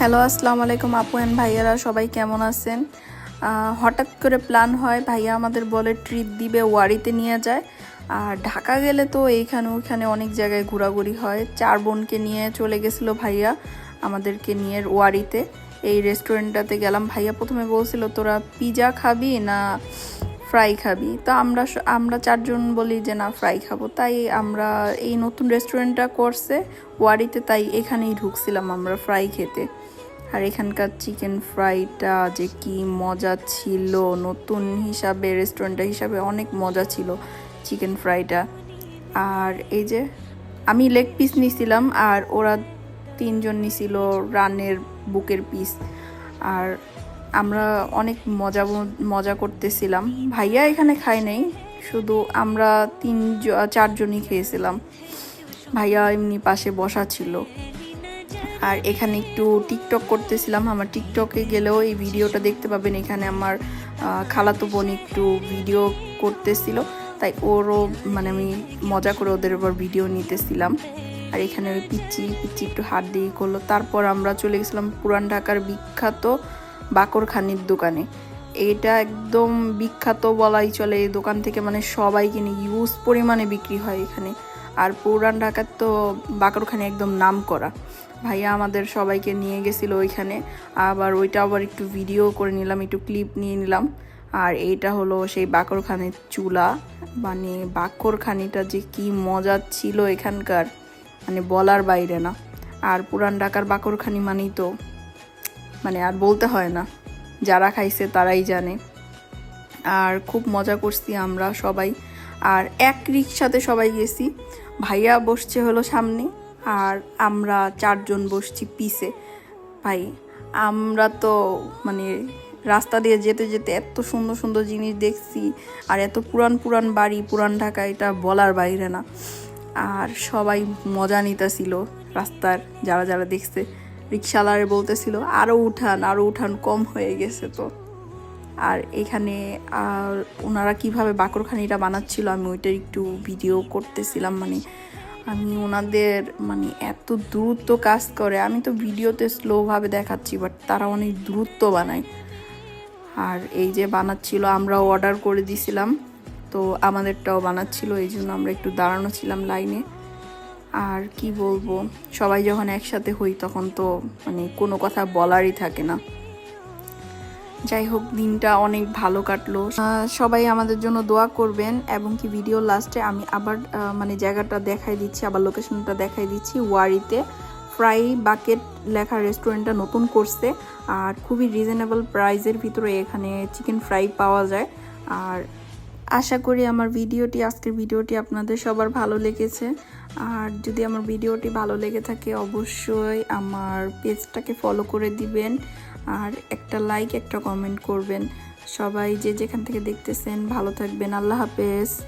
Hello, আসসালামু আলাইকুম আপু অ্যান্ড ভাইয়ারা, সবাই কেমন আছেন? হঠাৎ করে প্ল্যান হয়, ভাইয়া আমাদের বলে ট্রিপ দিবে ওয়ারিতে নিয়ে যায়। আর ঢাকা গেলে তো এইখানে ওইখানে অনেক জায়গায় ঘোরাঘুরি হয়। চার বোনকে নিয়ে চলে গেছিল ভাইয়া আমাদেরকে নিয়ে ওয়ারিতে। এই রেস্টুরেন্টটাতে গেলাম। ভাইয়া প্রথমে বলছিল, তোরা পিজা খাবি না ফ্রাই খাবি। তো আমরা আমরা চারজন বলি যে, না, ফ্রাই খাব। তাই আমরা এই নতুন রেস্টুরেন্টটা করছে ওয়ারিতে, তাই এখানেই ঢুকছিলাম আমরা ফ্রাই খেতে। আর এখানকার চিকেন ফ্রাইটা যে কি মজা ছিল! নতুন হিসাবে, রেস্টুরেন্টটা হিসাবে অনেক মজা ছিল চিকেন ফ্রাইটা। আর এই যে, আমি লেগ পিস নিছিলাম আর ওরা তিনজন নিছিল রানের বুকের পিস। আর আমরা অনেক মজা মজা করতেছিলাম। ভাইয়া এখানে খায় নাই, শুধু আমরা তিন চারজনই খেয়েছিলাম। ভাইয়া এমনি পাশে বসা ছিল। আর এখানে একটু টিকটক করতেছিলাম। আমার টিকটকে গেলেও এই ভিডিওটা দেখতে পাবেন। এখানে আমার খালাতো বোন একটু ভিডিও করতেছিল। তাই ওরও মানে আমি মজা করে ওদের উপর ভিডিও নিতেছিলাম। আর এখানে ওই পিচ্চি পিচ্চি একটু হাত দিয়ে করল। তারপর আমরা চলে গেছিলাম পুরান ঢাকার বিখ্যাত বাকরখানির দোকানে। এটা একদম বিখ্যাত বলাই চলে এই দোকান থেকে মানে সবাই কিনে ইউজ পরিমাণে বিক্রি হয় এখানে। আর পুরান ঢাকার তো বাকরখানি একদম নাম করা। ভাইয়া আমাদের সবাইকে নিয়ে গেছিল ওইখানে। আবার ওইটা আবার একটু ভিডিও করে নিলাম, একটু ক্লিপ নিয়ে নিলাম। আর এইটা হলো সেই বাকরখানির চুলা। মানে বাকরখানিটা যে কি মজা ছিল এখানকার মানে বলার বাইরে না। আর পুরান ঢাকার বাকরখানি মানেই তো মানে আর বলতে হয় না। যারা খাইছে তারাই জানে। আর খুব মজা করছি আমরা সবাই। আর এক রিক্সাতে সবাই গেছি। ভাইয়া বসছে হলো সামনে আর আমরা চারজন বসছি পিছে। ভাই, আমরা তো মানে রাস্তা দিয়ে যেতে যেতে এত সুন্দর সুন্দর জিনিস দেখছি আর এত পুরান পুরান বাড়ি, পুরান ঢাকা, এটা বলার বাইরে না। আর সবাই মজা নিতেছিল রাস্তার যারা যারা দেখছে। রিক্সাওয়ালারে বলতেছিল আরও উঠান আরও উঠান, কম হয়ে গেছে তো। আর এখানে, আর ওনারা কীভাবে বাকরখানিটা বানাচ্ছিল, আমি ওইটার একটু ভিডিও করতেছিলাম। মানে আমি ওনাদের মানে এত দ্রুত কাজ করে, আমি তো ভিডিওতে স্লোভাবে দেখাচ্ছি বাট তারা অনেক দ্রুত বানায়। আর এই যে বানাচ্ছিল, আমরাও অর্ডার করে দিছিলাম। তো আমাদেরটাও বানাচ্ছিল, এই জন্য আমরা একটু দাঁড়ানো ছিলাম লাইনে। আর কি বলব, সবাই যখন একসাথে হই তখন তো মানে কোনো কথা বলারই থাকে না। যাই হোক, দিনটা অনেক ভালো কাটলো। সবাই আমাদের জন্য দোয়া করবেন এবং কি ভিডিও লাস্টে আমি আবার মানে জায়গাটা দেখাই দিচ্ছি, আবার লোকেশনটা দেখাই দিচ্ছি, ওয়ারিতে। ফ্রাই বাকেট লেখা রেস্টুরেন্টটা নতুন করছে আর খুবই রিজনেবল প্রাইজের ভিতরে এখানে চিকেন ফ্রাই পাওয়া যায়। আর আশা করি আমার ভিডিওটি, আজকের ভিডিওটি আপনাদের সবার ভালো লেগেছে। আর যদি আমার ভিডিওটি ভালো লেগে থাকে, অবশ্যই আমার পেজটাকে ফলো করে দিবেন আর একটা লাইক একটা কমেন্ট করবেন। সবাই যে যেখান থেকে দেখতেছেন, ভালো থাকবেন। আল্লাহ হাফেজ।